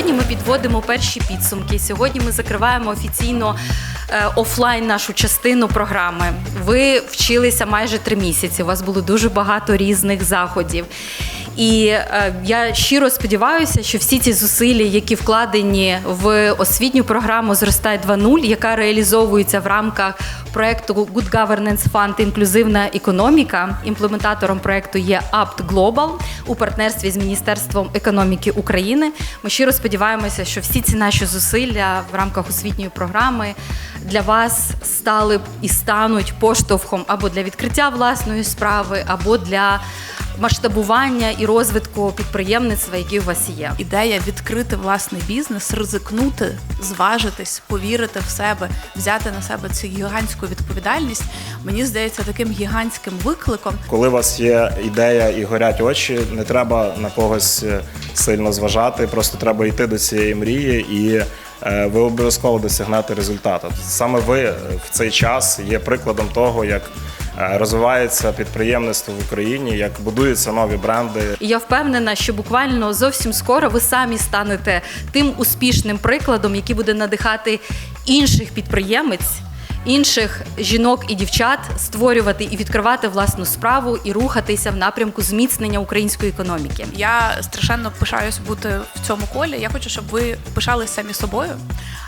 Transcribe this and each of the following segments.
Сьогодні ми підводимо перші підсумки. Сьогодні ми закриваємо офіційно е, офлайн нашу частину програми. Ви вчилися майже три місяці. У вас було дуже багато різних заходів. І е, я щиро сподіваюся, що всі ці зусилля, які вкладені в освітню програму Зростай 2.0, яка реалізовується в рамках проекту Good Governance Fund Інклюзивна економіка. Імплементатором проекту є Apt Global у партнерстві з Міністерством економіки України. Ми щиро сподіваємося, що всі ці наші зусилля в рамках освітньої програми для вас стали і стануть поштовхом або для відкриття власної справи, або для масштабування і розвитку підприємництва, які у вас є. Ідея відкрити власний бізнес, ризикнути, зважитись, повірити в себе, взяти на себе цю гігантську відповідальність. Мені здається, таким гігантським викликом. Коли у вас є ідея і горять очі, не треба на когось е, сильно зважати, просто треба йти до цієї мрії і е, ви обов'язково досягнете результату. Саме ви е, в цей час є прикладом того, як розвивається підприємництво в Україні, як будуються нові бренди. І я впевнена, що буквально зовсім скоро ви самі станете тим успішним прикладом, який буде надихати інших підприємець. Інших жінок і дівчат створювати і відкривати власну справу і рухатися в напрямку зміцнення української економіки. Я страшенно пишаюсь бути в цьому колі. Я хочу, щоб ви пишались самі собою,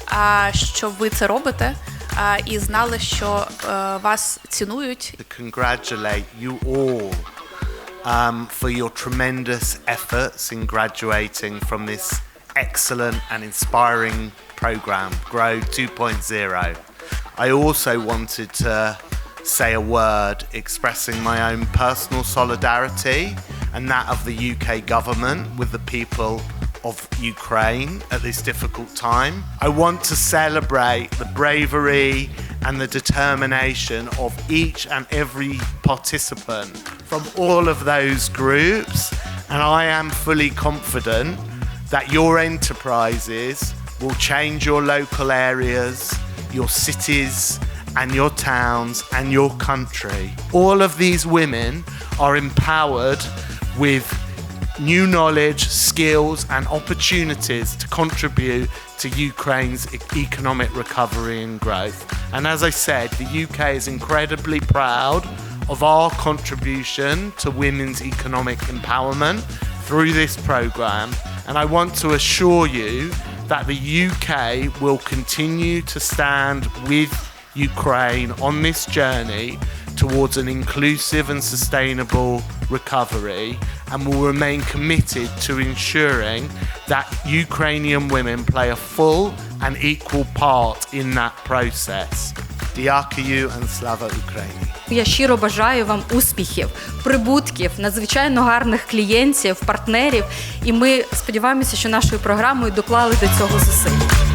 а, що ви це робите, а, і знали, що е, вас цінують to congratulate you all um, for your tremendous efforts in graduating from this excellent and inspiring program, Grow 2.0. I also wanted to say a word expressing my own personal solidarity and that of the UK government with the people of Ukraine at this difficult time. I want to celebrate the bravery and the determination of each and every participant from all of those groups, and I am fully confident that your enterprises will change your local areas, your cities, and your towns and your country. All of these women are empowered with new knowledge, skills, and opportunities to contribute to Ukraine's economic recovery and growth. And as I said, the UK is incredibly proud of our contribution to women's economic empowerment through this programme. And I want to assure you that the UK will continue to stand with Ukraine on this journey towards an inclusive and sustainable recovery and will remain committed to ensuring that Ukrainian women play a full and equal part in that process. Diakayu and Slava Ukraini. Я щиро бажаю вам успіхів, прибутків, надзвичайно гарних клієнтів, партнерів. І ми сподіваємося, що нашою програмою доклали до цього зусиль.